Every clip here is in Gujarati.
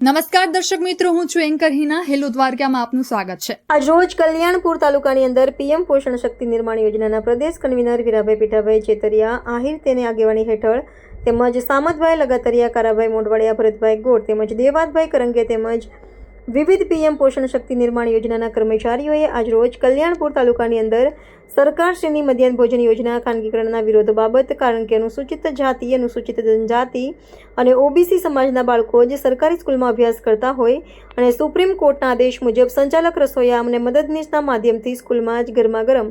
નમસ્કાર દર્શક મિત્રો, હું છું એન્કર હિના. હેલો દ્વારકામાં આપનું સ્વાગત છે. આજ રોજ કલ્યાણપુર તાલુકાની અંદર પીએમ પોષણ શક્તિ નિર્માણ યોજનાના પ્રદેશ કન્વીનર વીરાભાઈ પીઠાભાઈ ચેતરિયા આહિર તેની આગેવાની હેઠળ તેમજ સામતભાઈ લગાતરિયા, કારાભાઈ મોઢવાડિયા, ભરતભાઈ ગોળ તેમજ દેવાતભાઈ કરંગે તેમજ વિવિધ પીએમ પોષણ શક્તિ નિર્માણ યોજનાના કર્મચારીઓએ આજ રોજ કલ્યાણપુર તાલુકાની અંદર સરકારશ્રીની મધ્યાહન ભોજન યોજના ખાનગીકરણના વિરોધ બાબત કારણ કે અનુસૂચિત જાતિ, અનુસૂચિત જનજાતિ અને ઓબીસી સમાજના બાળકો જે સરકારી સ્કૂલમાં અભ્યાસ કરતા હોય અને સુપ્રીમ કોર્ટના આદેશ મુજબ સંચાલક રસોઈયા અને મદદનીશના માધ્યમથી સ્કૂલમાં જ ગરમા ગરમ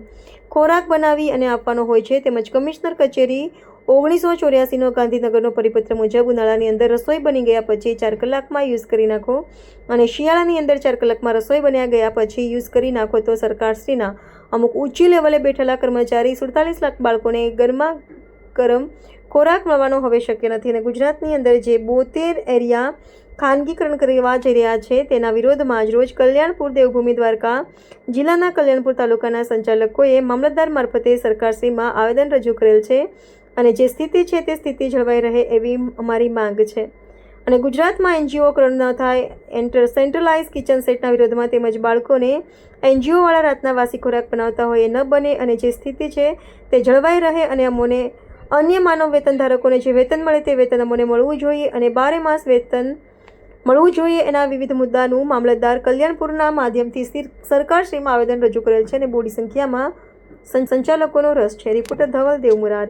ખોરાક બનાવી અને આપવાનો હોય છે તેમજ કમિશનર કચેરી ઓગણીસો ચોર્યાસીનો ગાંધીનગરનો પરિપત્ર મુજબ ઉનાળાની અંદર રસોઈ બની ગયા પછી ચાર કલાકમાં યુઝ કરી નાખો અને શિયાળાની અંદર ચાર કલાકમાં રસોઈ બન્યા ગયા પછી યુઝ કરી નાખો તો સરકારશ્રીના અમુક ઊંચી લેવલે બેઠેલા કર્મચારી સુડતાલીસ લાખ બાળકોને ગરમા ગરમ ખોરાક મળવાનો હવે શક્ય નથી અને ગુજરાતની અંદર જે બોતેર એરિયા ખાનગીકરણ કરવા જઈ રહ્યા છે તેના વિરોધમાં આજ રોજ કલ્યાણપુર દેવભૂમિ દ્વારકા જિલ્લાના કલ્યાણપુર તાલુકાના સંચાલકોએ મામલતદાર મારફતે સરકારશ્રીમાં આવેદન રજૂ કરેલ છે. અને જે સ્થિતિ છે તે સ્થિતિ જળવાઈ રહે એવી અમારી માંગ છે. અને ગુજરાતમાં એનજીઓ કરણ ન થાય, એન્ટર સેન્ટ્રલાઇઝ કિચન સેટના વિરોધમાં તેમજ બાળકોને એનજીઓવાળા રાતના વાસી ખોરાક બનાવતા હોય એ ન બને અને જે સ્થિતિ છે તે જળવાઈ રહે અને અમોને અન્ય માનવ વેતન ધારકોને જે વેતન મળે તે વેતન અમોને મળવું જોઈએ અને બારે માસ વેતન મળવું જોઈએ એના વિવિધ મુદ્દાનું મામલતદાર કલ્યાણપુરના માધ્યમથી સરકારશ્રીમાં આવેદન રજૂ કરેલ છે અને બોડી સંખ્યામાં સંચાલકોનો રસ છે. રિપોર્ટર ધવલ દેવમુરારી.